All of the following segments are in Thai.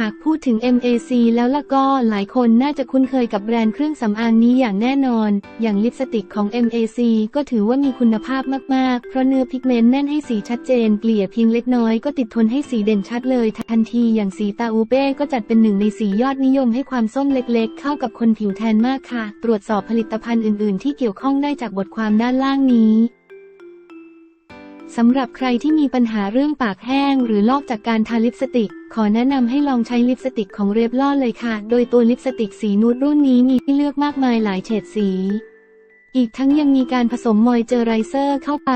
หากพูดถึง MAC แล้วล่ะก็หลายคนน่าจะคุ้นเคยกับแบรนด์เครื่องสำอางนี้อย่างแน่นอน อย่างลิปสติกของ MAC ก็ถือว่ามีคุณภาพมาก ๆ เพราะเนื้อพิกเมนต์แน่นให้สีชัดเจน เกลี่ยเพียงเล็กน้อยก็ติดทนให้สีเด่นชัดเลยทันทีอย่างสีตาอูเป้ก็จัดเป็นหนึ่งในสียอดนิยมให้ความส้มเล็ก ๆ เข้ากับคนผิวแทนมากค่ะ ตรวจสอบผลิตภัณฑ์อื่น ๆ ที่เกี่ยวข้องได้จากบทความด้านล่างนี้ สำหรับใครที่มีปัญหาเรื่องปากแห้ง หรือลอกจากการทาลิปสติก ขอแนะนำให้ลองใช้ลิปสติกของเรฟลอเลยค่ะ โดยตัวลิปสติกสีนูดรุ่นนี้มีให้เลือกมากมายหลายเฉดสี อีกทั้งยังมีการผสมมอยเจอไรเซอร์เข้าไป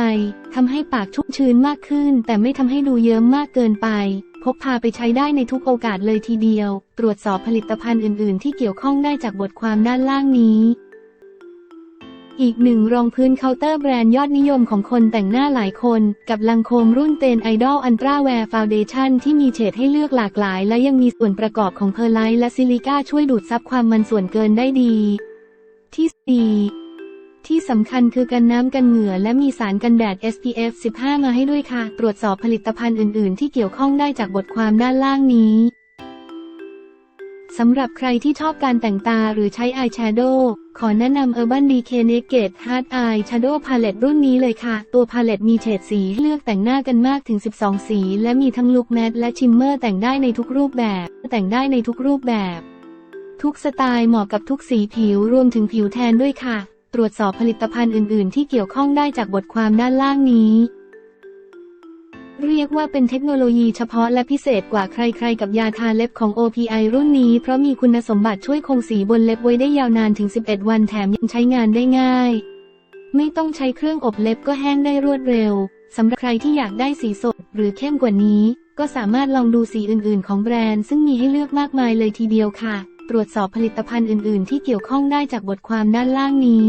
ทำให้ปากชุ่มชื้นมากขึ้น แต่ไม่ทำให้ดูเยิ้มมากเกินไป พกพาไปใช้ได้ในทุกโอกาสเลยทีเดียว ตรวจสอบผลิตภัณฑ์อื่น ๆ ที่เกี่ยวข้องได้จากบทความด้านล่างนี้ อีกหนึ่งรองพื้นเคาน์เตอร์แบรนด์ยอดนิยมของคนแต่งหน้าหลายคน กับลังโคมรุ่นเตนไอดอลอันตราแวร์ฟาวเดชั่นที่มีเฉดให้เลือกหลากหลาย และยังมีส่วนประกอบของเพอร์ไลท์และซิลิก้าช่วยดูดซับความมันส่วนเกินได้ดี ที่4ที่สำคัญคือกันน้ำกันเหงื่อและมีสารกันแดด SPF 15 มาให้ด้วยค่ะ ตรวจสอบผลิตภัณฑ์อื่น ๆ ที่เกี่ยวข้องได้จากบทความด้านล่างนี้ สำหรับใครที่ชอบการแต่งตาหรือใช้อายแชโดว์ขอแนะนำ Urban Decay Naked Hard Eye Shadow Palette รุ่นนี้เลยค่ะ ตัวพาเลตมีเฉดสีเลือกแต่งหน้ากันมากถึง 12 สี และมีทั้งลุคแมตและชิมเมอร์แต่งได้ในทุกรูปแบบ แต่งได้ในทุกรูปแบบ ทุกสไตล์เหมาะกับทุกสีผิวรวมถึงผิวแทนด้วยค่ะ ตรวจสอบผลิตภัณฑ์อื่น ๆ ที่เกี่ยวข้องได้จากบทความด้านล่างนี้ รียกว่าเป็นเทคโนโลยีเฉพาะและพิเศษกว่าใครๆ กับยาทาเล็บของ OPI รุ่นนี้ เพราะมีคุณสมบัติช่วยคงสีบนเล็บไว้ได้ยาวนานถึง 11 วันแถมยังใช้งานได้ง่าย ไม่ต้องใช้เครื่องอบเล็บก็แห้งได้รวดเร็วสำหรับใครที่อยากได้สีสดหรือเข้มกว่านี้ ก็สามารถลองดูสีอื่นๆ ของแบรนด์ซึ่งมีให้เลือกมากมายเลยทีเดียวค่ะ ตรวจสอบผลิตภัณฑ์อื่นๆ ที่เกี่ยวข้องได้จากบทความด้านล่างนี้